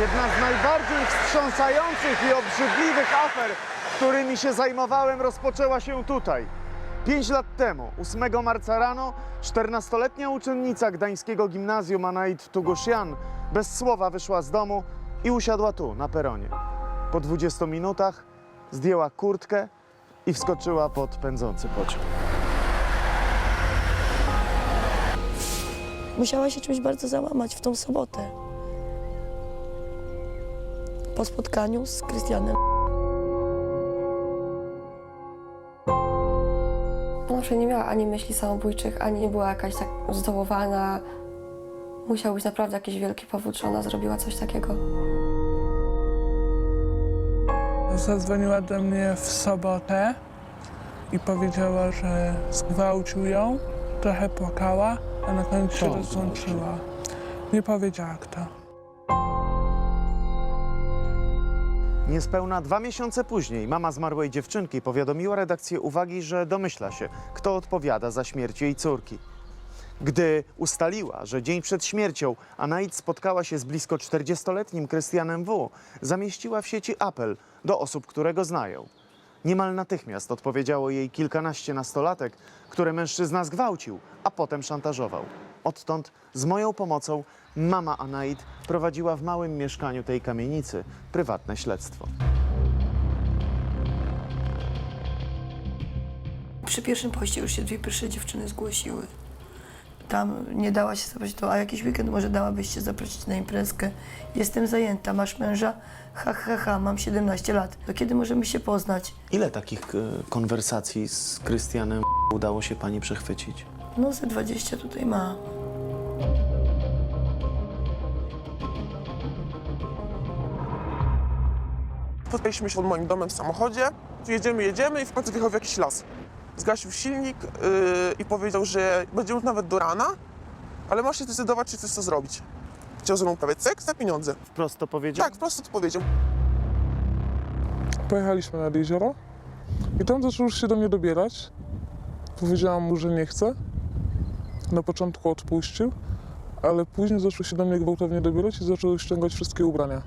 Jedna z najbardziej wstrząsających i obrzydliwych afer, którymi się zajmowałem, rozpoczęła się tutaj. Pięć lat temu, 8 marca rano, 14-letnia uczennica gdańskiego gimnazjum Anaid Tugosian bez słowa wyszła z domu i usiadła tu, na peronie. Po 20 minutach zdjęła kurtkę i wskoczyła pod pędzący pociąg. Musiała się czymś bardzo załamać w tą sobotę. Po spotkaniu z Krystianem. Ona że nie miała ani myśli samobójczych, ani nie była jakaś tak zdołowana. Musiał być naprawdę jakiś wielki powód, że ona zrobiła coś takiego. Zadzwoniła do mnie w sobotę i powiedziała, że zgwałcił ją. Trochę płakała, a na końcu się rozłączyła. Nie powiedziała kto. Niespełna dwa miesiące później mama zmarłej dziewczynki powiadomiła redakcję uwagi, że domyśla się, kto odpowiada za śmierć jej córki. Gdy ustaliła, że dzień przed śmiercią Anaid spotkała się z blisko 40-letnim Krystianem W., zamieściła w sieci apel do osób, które go znają. Niemal natychmiast odpowiedziało jej kilkanaście nastolatek, które mężczyzna zgwałcił, a potem szantażował. Odtąd z moją pomocą mama Anaid prowadziła w małym mieszkaniu tej kamienicy prywatne śledztwo. Przy pierwszym poście już się dwie pierwsze dziewczyny zgłosiły. Tam nie dała się zaprosić, to a jakiś weekend może dałabyś się zaprosić na imprezkę. Jestem zajęta, masz męża? Ha, ha, ha, mam 17 lat. To kiedy możemy się poznać? Ile takich e, konwersacji z Krystianem udało się pani przechwycić? No ze 20 tutaj ma. Spotkaliśmy się pod moim domem w samochodzie. Jedziemy, jedziemy i w końcu wjechał w jakiś las. Zgasił silnik yy, i powiedział, że będzie już nawet do rana, ale masz się zdecydować, czy chcesz to zrobić. Chciał ze mną prawie seks za pieniądze. Wprost to powiedział? Tak, prosto to powiedział. Pojechaliśmy nad jezioro i tam zaczął już się do mnie dobierać. Powiedziałam mu, że nie chcę. Na początku odpuścił, ale później zaczął się do mnie gwałtownie dobierać i zaczął ściągać wszystkie ubrania.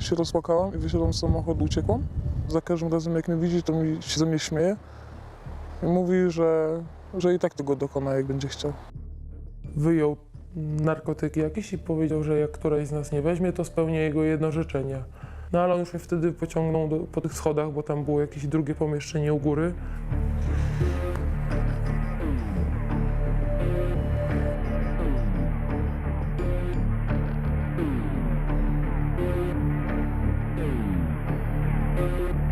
Się rozpłakałam i wysiadłam z samochodu, uciekłam. Za każdym razem jak mnie widzi, to mi się ze mnie śmieje i mówi, że, że i tak tego dokona, jak będzie chciał. wyjął narkotyki jakieś i powiedział, że jak któraś z nas nie weźmie, to spełnia jego jedno życzenie. No ale on już mnie wtedy pociągnął do, po tych schodach, bo tam było jakieś drugie pomieszczenie u góry. Thank you.